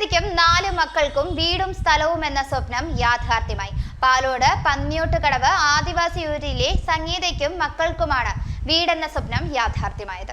യുവതിക്കും നാല് മക്കൾക്കും വീടും സ്ഥലവും എന്ന സ്വപ്നം യാഥാർത്ഥ്യമായി. പാലോട് പന്നിയോട്ടുകടവ് ആദിവാസി ഊരിലെ സംഗീതയ്ക്കും മക്കൾക്കുമാണ് വീടെന്ന സ്വപ്നം യാഥാർത്ഥ്യമായത്.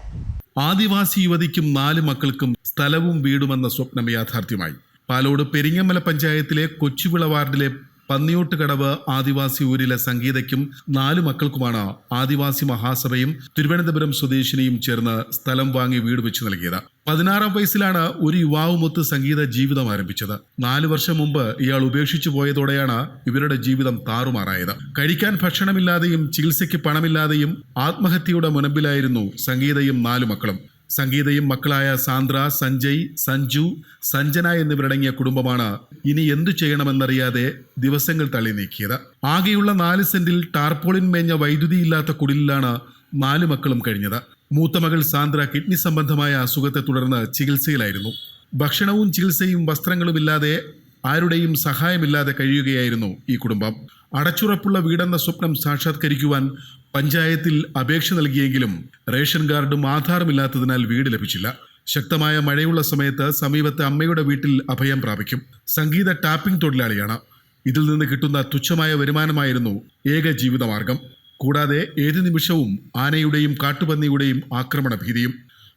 ആദിവാസി യുവതിക്കും നാല് മക്കൾക്കും സ്ഥലവും വീടുമെന്ന സ്വപ്നം യാഥാർത്ഥ്യമായി. പാലോട് പെരിങ്ങമല പഞ്ചായത്തിലെ കൊച്ചുവിള വാർഡിലെ പന്നിയോട്ടുകടവ് ആദിവാസി ഊരിലെ സംഗീതയ്ക്കും നാലു മക്കൾക്കുമാണ് ആദിവാസി മഹാസഭയും തിരുവനന്തപുരം സ്വദേശിനിയും ചേർന്ന് സ്ഥലം വാങ്ങി വീട് വെച്ചു നൽകിയത്. പതിനാറാം വയസ്സിലാണ് ഒരു യുവാവുമൊത്ത് സംഗീത ജീവിതം ആരംഭിച്ചത്. നാലു വർഷം മുമ്പ് ഇയാൾ ഉപേക്ഷിച്ചു പോയതോടെയാണ് ഇവരുടെ ജീവിതം താറുമാറായത്. കഴിക്കാൻ ഭക്ഷണമില്ലാതെയും ചികിത്സയ്ക്ക് പണമില്ലാതെയും ആത്മഹത്യയുടെ മുനമ്പിലായിരുന്നു സംഗീതയും നാലു മക്കളും. സംഗീതയും മക്കളായ സാന്ദ്ര സഞ്ജയ് സഞ്ജു സഞ്ജന എന്നിവരടങ്ങിയ കുടുംബമാണ് ഇനി എന്തു ചെയ്യണമെന്നറിയാതെ ദിവസങ്ങൾ തള്ളി നീക്കിയത്. ആകെയുള്ള നാല് സെന്റിൽ ടാർപോളിൻ മേഞ്ഞ വൈദ്യുതിയില്ലാത്ത കുടിലിലാണ് നാല് മക്കളും കഴിഞ്ഞത്. മൂത്ത മകൾ സാന്ദ്ര കിഡ്നി സംബന്ധമായ അസുഖത്തെ തുടർന്ന് ചികിത്സയിലായിരുന്നു. ഭക്ഷണവും ചികിത്സയും വസ്ത്രങ്ങളുമില്ലാതെ ആരുടെയും സഹായമില്ലാതെ കഴിയുകയായിരുന്നു ഈ കുടുംബം. അടച്ചുറപ്പുള്ള വീടെന്ന സ്വപ്നം സാക്ഷാത്കരിക്കുവാൻ പഞ്ചായത്തിൽ അപേക്ഷ നൽകിയെങ്കിലും റേഷൻ കാർഡും ആധാറും ഇല്ലാത്തതിനാൽ വീട് ലഭിച്ചില്ല. ശക്തമായ മഴയുള്ള സമയത്ത് സമീപത്തെ അമ്മയുടെ വീട്ടിൽ അഭയം പ്രാപിക്കും. സംഗീത ടാപ്പിംഗ് തൊഴിലാളിയാണ്. ഇതിൽ നിന്ന് കിട്ടുന്ന തുച്ഛമായ വരുമാനമായിരുന്നു ഏക ജീവിതമാർഗം. കൂടാതെ ഏത് നിമിഷവും ആനയുടെയും കാട്ടുപന്നിയുടെയും ആക്രമണ ഭീതിയും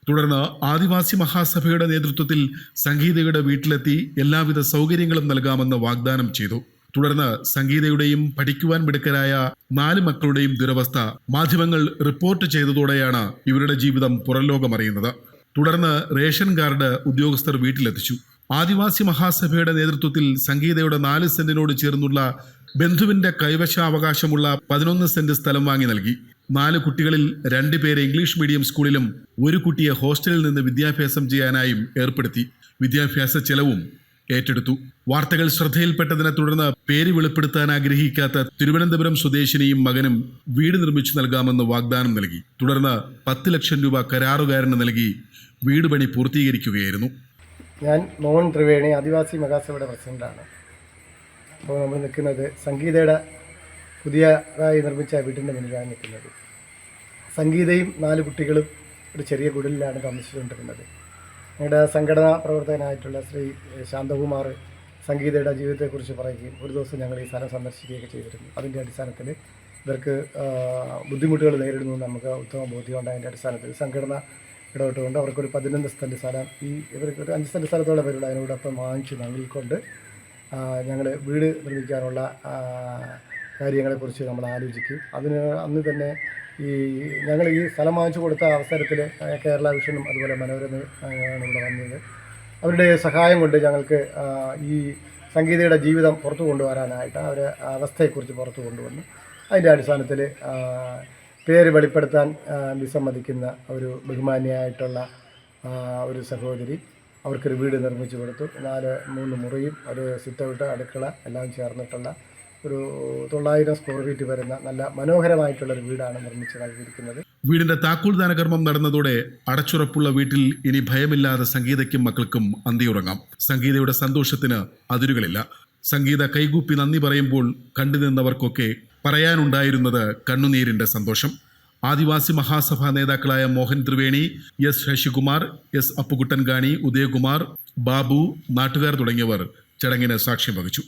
തുടർന്ന് ആദിവാസി മഹാസഭയുടെ നേതൃത്വത്തിൽ സംഗീതയുടെ വീട്ടിലെത്തി എല്ലാവിധ സൗകര്യങ്ങളും നൽകാമെന്ന് വാഗ്ദാനം ചെയ്തു. തുടർന്ന് സംഗീതയുടെയും പഠിക്കുവാൻ മിടുക്കരായ നാല് മക്കളുടെയും ദുരവസ്ഥ മാധ്യമങ്ങൾ റിപ്പോർട്ട് ചെയ്തതോടെയാണ് ഇവരുടെ ജീവിതം പുറംലോകമറിയുന്നത്. തുടർന്ന് റേഷൻ കാർഡ് ഉദ്യോഗസ്ഥർ വീട്ടിലെത്തിച്ചു. ആദിവാസി മഹാസഭയുടെ നേതൃത്വത്തിൽ സംഗീതയുടെ നാല് സെന്റിനോട് ചേർന്നുള്ള ബന്ധുവിന്റെ കൈവശാവകാശമുള്ള പതിനൊന്ന് സെന്റ് സ്ഥലം വാങ്ങി നൽകി. നാല് കുട്ടികളിൽ രണ്ട് രണ്ടുപേരെ ഇംഗ്ലീഷ് മീഡിയം സ്കൂളിലും ഒരു കുട്ടിയെ ഹോസ്റ്റലിൽ നിന്ന് വിദ്യാഭ്യാസം ചെയ്യാനായും ഏർപ്പെടുത്തി. വിദ്യാഭ്യാസ ചെലവും ഏറ്റെടുത്തു. വാർത്തകൾ ശ്രദ്ധയിൽപ്പെട്ടതിനെ തുടർന്ന് പേര് വെളിപ്പെടുത്താൻ ആഗ്രഹിക്കാത്ത തിരുവനന്തപുരം സ്വദേശിനിയും മകനും വീട് നിർമ്മിച്ചു നൽകാമെന്ന് വാഗ്ദാനം നൽകി. തുടർന്ന് പത്ത് ലക്ഷം രൂപ കരാറുകാരന് നൽകി. വീട് പണി പൂർത്തീകരിക്കുകയായിരുന്നു. ഞാൻ മോഹൻ ത്രിവേണി ആദിവാസി മഹാസഭയുടെ പ്രസിഡന്റാണ്. അപ്പോൾ നമ്മൾ നിൽക്കുന്നത് സംഗീതയുടെ പുതിയതായി നിർമ്മിച്ച വീടിന്റെ മുന്നിലാണ് നിൽക്കുന്നത്. സംഗീതയും നാല് കുട്ടികളും ഒരു ചെറിയ കുടിലാണ് താമസിച്ചുകൊണ്ടിരുന്നത്. ഞങ്ങളുടെ സംഘടനാ പ്രവർത്തകനായിട്ടുള്ള ശ്രീ ശാന്തകുമാർ സംഗീതയുടെ ജീവിതത്തെക്കുറിച്ച് പറയുകയും ഒരു ദിവസം ഞങ്ങൾ ഈ സ്ഥലം സന്ദർശിക്കുകയൊക്കെ ചെയ്തിരുന്നു. അതിന്റെ അടിസ്ഥാനത്തിൽ ഇവർക്ക് ബുദ്ധിമുട്ടുകൾ നേരിടുന്നു നമുക്ക് ഉത്തമ ബോധ്യമുണ്ട് അടിസ്ഥാനത്തിൽ. സംഘടന ഇടപെട്ടുകൊണ്ട് അവർക്കൊരു പതിനൊന്ന് സെന്റ് സ്ഥലം ഈ ഇവർക്ക് ഒരു അഞ്ച് സെന്റ് സ്ഥലത്തോളം വരുള്ളൂ അതിനോടൊപ്പം വാങ്ങിച്ചു നൽകിക്കൊണ്ട് ഞങ്ങൾ വീട് നിർമ്മിക്കാനുള്ള കാര്യങ്ങളെക്കുറിച്ച് നമ്മൾ ആലോചിക്കും. അതിന് അന്ന് തന്നെ ഈ ഞങ്ങൾ ഈ സ്ഥലം വാങ്ങിച്ചു കൊടുത്ത അവസരത്തിൽ കേരള വിഷനും അതുപോലെ മനോരമ ആണ് ഇവിടെ വന്നത്. അവരുടെ സഹായം കൊണ്ട് ഞങ്ങൾക്ക് ഈ സംഗീതയുടെ ജീവിതം പുറത്തു കൊണ്ടുവരാനായിട്ട് അവരെ അവസ്ഥയെക്കുറിച്ച് പുറത്തു കൊണ്ടുവന്നു. അതിന്റെ അടിസ്ഥാനത്തിൽ പേര് വെളിപ്പെടുത്താൻ വിസമ്മതിക്കുന്ന ഒരു ബഹുമാന്യായിട്ടുള്ള ഒരു സഹോദരി അവർക്കൊരു വീട് നിർമ്മിച്ചു കൊടുത്തു. നാല് മൂന്ന് മുറിയും ഒരു സിറ്റൗട്ട് അടുക്കള എല്ലാം ചേർന്നിട്ടുള്ള ഒരു തൊള്ളായിരം സ്ക്വയർ ഫീറ്റ് വരുന്ന നല്ല മനോഹരമായിട്ടുള്ളൊരു വീടാണ് നിർമ്മിച്ച് നൽകിയിരിക്കുന്നത് വീടിന്റെ താക്കോൽദാന കർമ്മം നടന്നതോടെ അടച്ചുറപ്പുള്ള വീട്ടിൽ ഇനി ഭയമില്ലാതെ സംഗീതയ്ക്കും മക്കൾക്കും അന്തിയുറങ്ങാം സംഗീതയുടെ സന്തോഷത്തിന് അതിരുകളില്ല. സംഗീത കൈകൂപ്പി നന്ദി പറയുമ്പോൾ കണ്ടുനിന്നവർക്കൊക്കെ പറയാനുണ്ടായിരുന്നത് കണ്ണുനീരിന്റെ സന്തോഷം. ആദിവാസി മഹാസഭാ നേതാക്കളായ മോഹൻ ത്രിവേണി എസ് ശശികുമാർ എസ് അപ്പുകുട്ടൻ ഗാണി ഉദയകുമാർ ബാബു നാട്ടുകാർ തുടങ്ങിയവർ ചടങ്ങിന് സാക്ഷ്യം വഹിച്ചു.